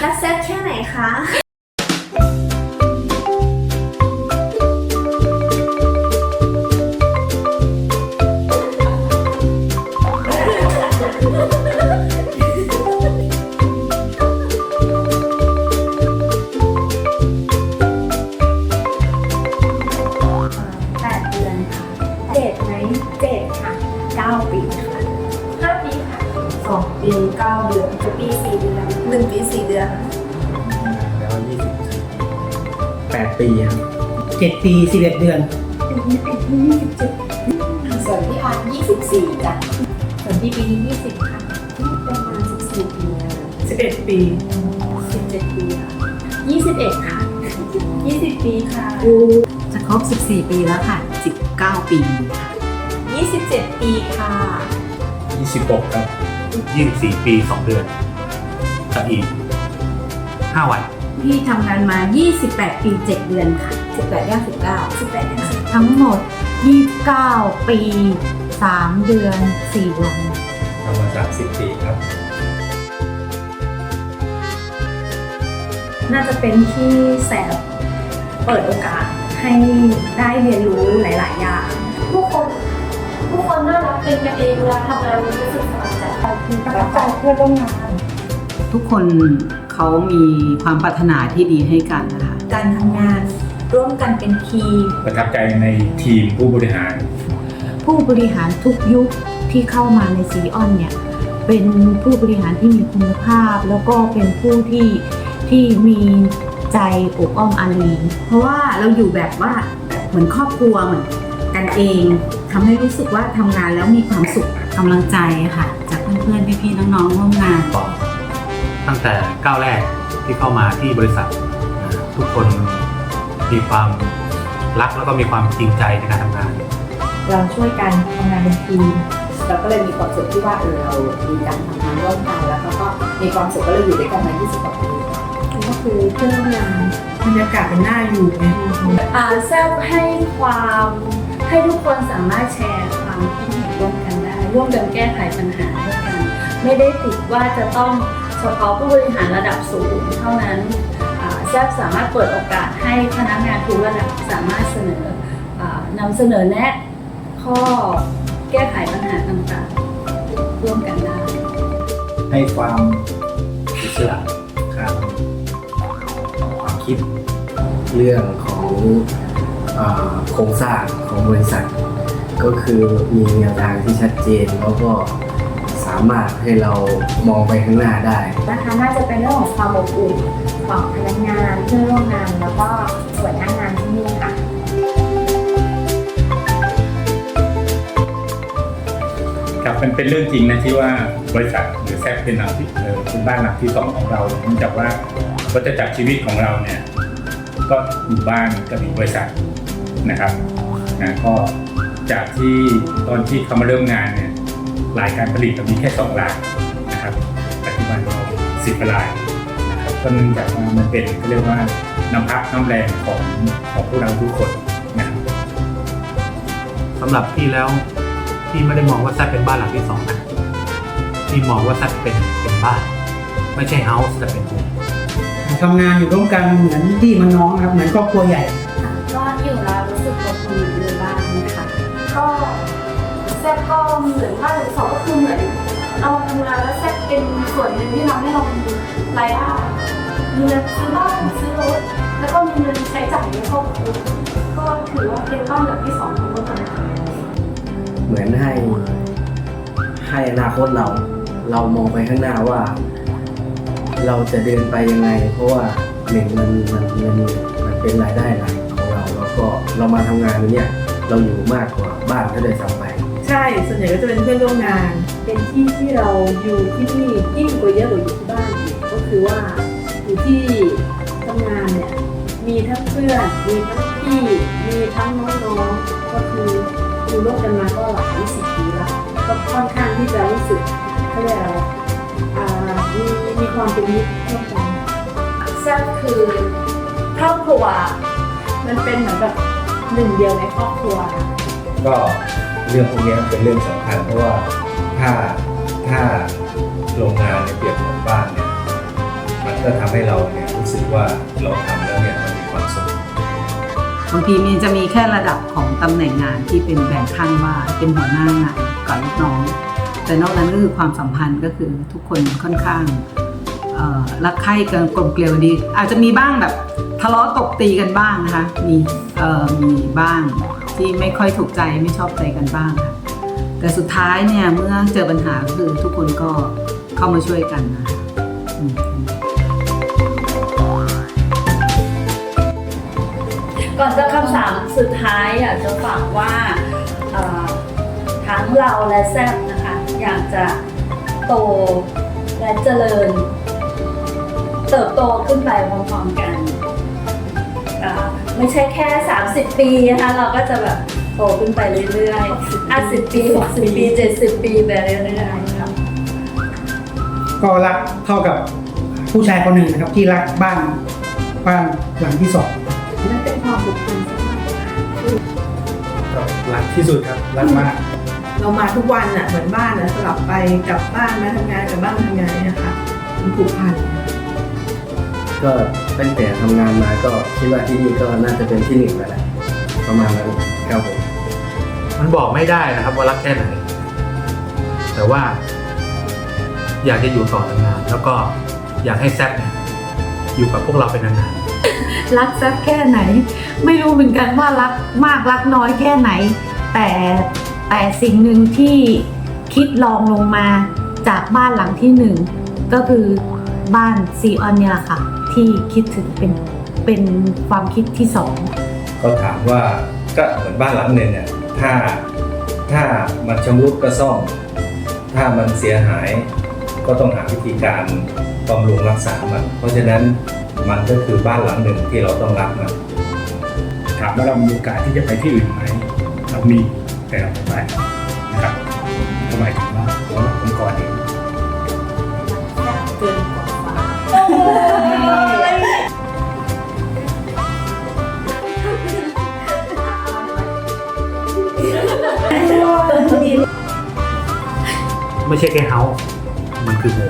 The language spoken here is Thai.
แล้วแซ่บแค่ไหนคะ เก้าเดือนปีสี่เดือนหนึ่งปีสี่เดือนแล้วยี่สิบแปดปีครับเจ็ดปีสิบเอ็ดเดือนส่วนพี่ออนยี่สิบสี่จ้ะส่วนพี่ปีนี้ยี่สิบค่ะประมาณสิบสี่ปีค่ะสิบเอ็ดปีสิบเจ็ดปีค่ะยี่สิบเอ็ดค่ะยี่สิบปีค่ะจะครบ14ปีแล้วค่ะ19ปีค่ะยี่สิบเจ็ดปีค่ะยี่สิบหกครับ 24 ปี 2 เดือนกับอีก 5 วัน พี่ทำงานมา 28 ปี 7 เดือนค่ะ 18ย่าง19สิบแปดยี่สิบทั้งหมด 29 ปี 3 เดือน 4 วันทำมาสามสิบปีครับ น่าจะเป็นที่แสบเปิดโอกาสให้ได้เรียนรู้หลาย ๆ อย่าง ผู้คน ผู้คนน่ารักเป็นกันเองเวลาทำงานรู้สึกสบายใจประทับใจเพื่อนร่วมงาน ทุกคนเขามีความปรารถนาที่ดีให้กันนะคะการทำงานร่วมกันเป็นทีม ประทับใจในทีมผู้บริหาร ผู้บริหารทุกยุคที่เข้ามาในซีออนเนี่ยเป็นผู้บริหารที่มีคุณภาพ แล้วก็เป็นผู้ที่ที่มีใจอบอ้อมอารีเพราะว่าเราอยู่แบบว่าเหมือนครอบครัวเหมือนกัน เองทำให้รู้สึกว่าทำงานแล้วมีความสุขกำลังใจค่ะ จากเพื่อนๆพี่ๆน้องๆร่วมงานตั้งแต่ก้าวแรกที่เข้ามาที่บริษัทอ่าทุกคนมีความรักแล้วก็มีความจริงใจในการทำงาน เราช่วยกันทำงานเป็นทีมเราก็เลยมีความสุขที่ว่าเออเรามีการทำงานร่วมกันแล้วก็ก็มีความสุขก็เลยอยู่ด้วยกันมา20กว่าปีก็คือเพื่อนร่วมงานบรรยากาศเป็นหน้าอยู่ไง อ่าแซวให้ความ ให้ทุกคนสามารถแชร์ความคิดเห็นร่วมกันได้ ร่วมกันแก้ไขปัญหาด้วยกัน ไม่ได้ติดว่าจะต้องเฉพาะผู้บริหารระดับสูงเท่านั้นแซวสามารถเปิดโอกาสให้พนักงานทุกระดับสามารถเสนออนำเสนอแนะข้อแก้ไขปัญหาต่างๆ ร่วมกันได้ ให้ความอิสระทางความคิดเรื่องของ โครงสร้างของบริษัท ก็คือมีแนวทางที่ชัดเจนแล้วก็สามารถให้เรามองไปข้างหน้าได้ นะคะน่าจะเป็นเรื่องของความอบอุ่นของพนักงานเพื่อนร่วมงานแล้วก็ส่วนหน้างานที่นี่ค่ะ ครับมันเป็นเรื่องจริงนะที่ว่าบริษัทหรือแซฟเป็นหลังที่เออเป็นบ้านหลังที่สองของเราเนื่องจากว่าวัฏจักรชีวิตของเราเนี่ยก็อยู่บ้านก็มีบริษัท นะครับนะก็จากที่ตอนที่เขามาเริ่มงานเนี่ยรายการผลิตเรามีแค่สองรายนะครับปัจจุบันเราสิบรายนะครับก็เนื่องจากว่ามันเป็นเขาเรียกว่าน้ำพักน้ำแรงของของพวกเราทุกคนนะครับสำหรับพี่แล้วพี่ไม่ได้มองว่าแซดเป็นบ้านหลังที่สองนะพี่มองว่าแซดเป็นเป็นบ้าน ไม่ใช่เฮาส์แต่เป็นโฮมทำงานอยู่ร่วมกันเหมือนพี่มันน้องนะครับเหมือนครอบครัวใหญ่ ก็อยู่แล้วรู้สึกอบอุ่นอยู่บ้างนะคะก็แซ่บก็เหมือนบ้าสองก็คือเหมือนเรามาทำงานแล้วแซ่บเป็นส่วนหนึ่งที่ทำให้เรามีรายได้มีเงินซื้อบ้านซื้อรถแล้วก็มีเงินใช้จ่ายในครอบครัวก็ถือว่าเป็นบ้านหลังที่สองของเราค่ะเหมือนให้ให้อนาคตเรา เรามองไปข้างหน้าว่า เราจะเดินไปยังไง เพราะว่าหนึ่งมันมันมันมันเป็นรายได้หลัก ก็เรามาทำงานเนี่ยเราอยู่มากกว่าบ้านก็เลยซ้ำไปใช่ ส่วนใหญ่ก็จะเป็นเพื่อนร่วมงาน เป็นที่ที่เราอยู่ที่นี่ยิ่งกว่าเยอะกว่าอยู่ที่บ้านอีกก็คือว่าอยู่ที่ทำงานเนี่ยมีทั้งเพื่อนมีทั้งพี่ มีทั้งน้องๆก็คืออยู่ร่วมกันมาก็หลายสิบปีแล้วก็ค่อนข้างที่จะรู้สึกเขาเรียกอะไรอ่ามีมีความเป็นมิตรร่วมกันแซ่บคือครอบครัว มันเป็นเหมือนแบบหนึ่งเดียวในครอบครัวนะก็เรื่องพวกนี้เป็นเรื่องสำคัญเพราะว่าถ้าถ้าโรงงานเนี่ยเปรียบเหมือนบ้านเนี่ยมันก็ทำให้เราเนี่ยรู้สึกว่าเราทำแล้วเนี่ยมันมีความสุข บางทีมีจะมีแค่ระดับของตำแหน่งงานที่เป็นแบ่งข้างว่าเป็นหัวหน้างานกับลูกน้อง แต่นอกนั้นก็คือความสัมพันธ์ก็คือทุกคนค่อนข้างเอ่อรักใคร่กันกลมเกลียวดี อาจจะมีบ้างแบบ ทะเลาะตบตีกันบ้างนะคะ มีเอ่อมีบ้างที่ไม่ค่อยถูกใจไม่ชอบใจกันบ้างค่ะแต่สุดท้ายเนี่ยเมื่อเจอปัญหาก็คือทุกคนก็เข้ามาช่วยกันนะคะก่อนจะคำถามสุดท้ายอยากจะฝากว่าทั้งเราและแซบนะคะ อยากจะโตและเจริญ เติบโตขึ้นไปพร้อมๆกัน ไม่ใช่แค่ 30 ปีนะคะ เราก็จะแบบโตขึ้นไปเรื่อยๆ50 ปี 60 ปี 70 ปีไปเรื่อยๆครับก็รักเท่ากับผู้ชายคนหนึ่งนะครับที่รักบ้านบ้านหลังที่สองนั่นเป็นความผูกพันสมัยรักที่สุดครับรักมาก เรามาทุกวันอะเหมือนบ้านอะสลับไปกลับบ้านมาทำงานกลับบ้านมาทำงานเนี่ยนะคะมันผูกพัน ก็ตั้งแต่ทำงานมาก็คิดว่าที่นี่ก็น่าจะเป็นที่หนึ่งแล้วแหละประมาณนั้นครับผมมันบอกไม่ได้นะครับว่ารักแค่ไหน แต่ว่า อยากจะอยู่ต่อนานๆแล้วก็อยากให้แซปเนี่ยอยู่กับพวกเราเป็นนานๆรักสักแค่ไหน ไม่รู้เหมือนกันว่ารักมากรักน้อยแค่ไหน แต่แต่สิ่งหนึ่งที่คิดลองลงมาจากบ้านหลังที่หนึ่งก็คือบ้านซีออนเนี่ยแหละค่ะ ที่คิดถึงเป็นเป็นความคิดที่สองก็ถามว่าก็เหมือนบ้านหลังหนึ่งเนี่ยถ้าถ้ามันชำรุดก็ซ่อม ถ้ามันเสียหายก็ต้องหาวิธีการบำรุงรักษามัน เพราะฉะนั้นมันก็คือบ้านหลังหนึ่งที่เราต้องรักมันถามว่าเรามีโอกาสที่จะไปที่อื่นไหมเรามีแต่เราไม่ไปนะครับก็หมายถึงว่าเราองค์กรเองเกินกว่า ไม่ใช่แค่เฮาส์มันคือโม